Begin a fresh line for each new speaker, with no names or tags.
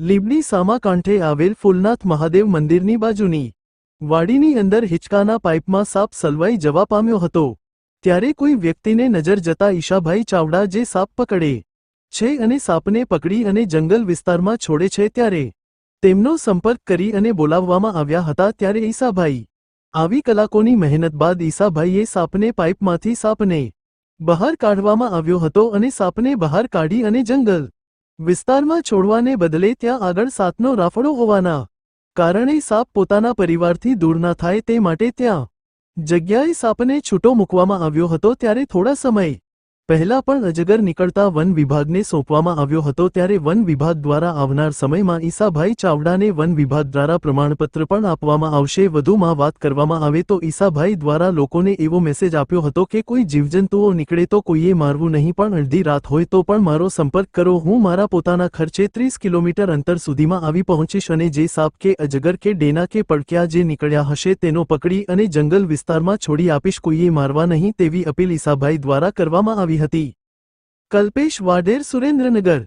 લીબડી સામા કાંઠે આવેલ ફૂલનાથ મહાદેવ મંદિરની બાજુની વાડીની અંદર હિંચકાના પાઇપમાં સાપ સલવાઈ જવા પામ્યો હતો. ત્યારે કોઈ વ્યક્તિને નજર જતા ઈશાભાઈ ચાવડા જે સાપ પકડે છે અને સાપને પકડી અને જંગલ વિસ્તારમાં છોડે છે ત્યારે તેમનો સંપર્ક કરી અને બોલાવવામાં આવ્યા હતા ત્યારે ઈસાભાઈ આવી કલાકોની મહેનત બાદ ઈસાભાઈએ સાપને પાઇપમાંથી સાપને બહાર કાઢવામાં આવ્યો હતો અને સાપને બહાર કાઢી અને જંગલ વિસ્તારમાં છોડવાને બદલે ત્યાં આગળ સાતનો રાફડો હોવાના કારણે સાપ પોતાના પરિવારથી દૂર ના થાય તે માટે ત્યાં જગ્યાએ સાપને છૂટો મૂકવામાં આવ્યો હતો ત્યારે થોડા સમય પહેલા પણ અજગર નીકળતા વન વિભાગને સોંપવામાં આવ્યો હતો ત્યારે વન વિભાગ દ્વારા આવનાર સમયમાં ઈસાભાઈ ચાવડાને વન વિભાગ દ્વારા પ્રમાણપત્ર પણ આપવામાં આવશે. વધુમાં વાત કરવામાં આવે તો ઈસાભાઈ દ્વારા લોકોને એવો મેસેજ આપ્યો હતો કે કોઈ જીવજંતુઓ નીકળે તો કોઈએ મારવું નહીં, પણ અડધી રાત હોય તો પણ મારો સંપર્ક કરો. હું મારા પોતાના ખર્ચે ત્રીસ કિલોમીટર અંતર સુધીમાં આવી પહોંચીશ અને જે સાપ કે અજગર કે ડેના કે પડક્યા જે નીકળ્યા હશે તેનો પકડી અને જંગલ વિસ્તારમાં છોડી આપીશ. કોઈએ મારવા નહીં તેવી અપીલ ઈસાભાઈ દ્વારા કરવામાં આવી હતી. કલ્પેશ વાડેર સુરેન્દ્રનગર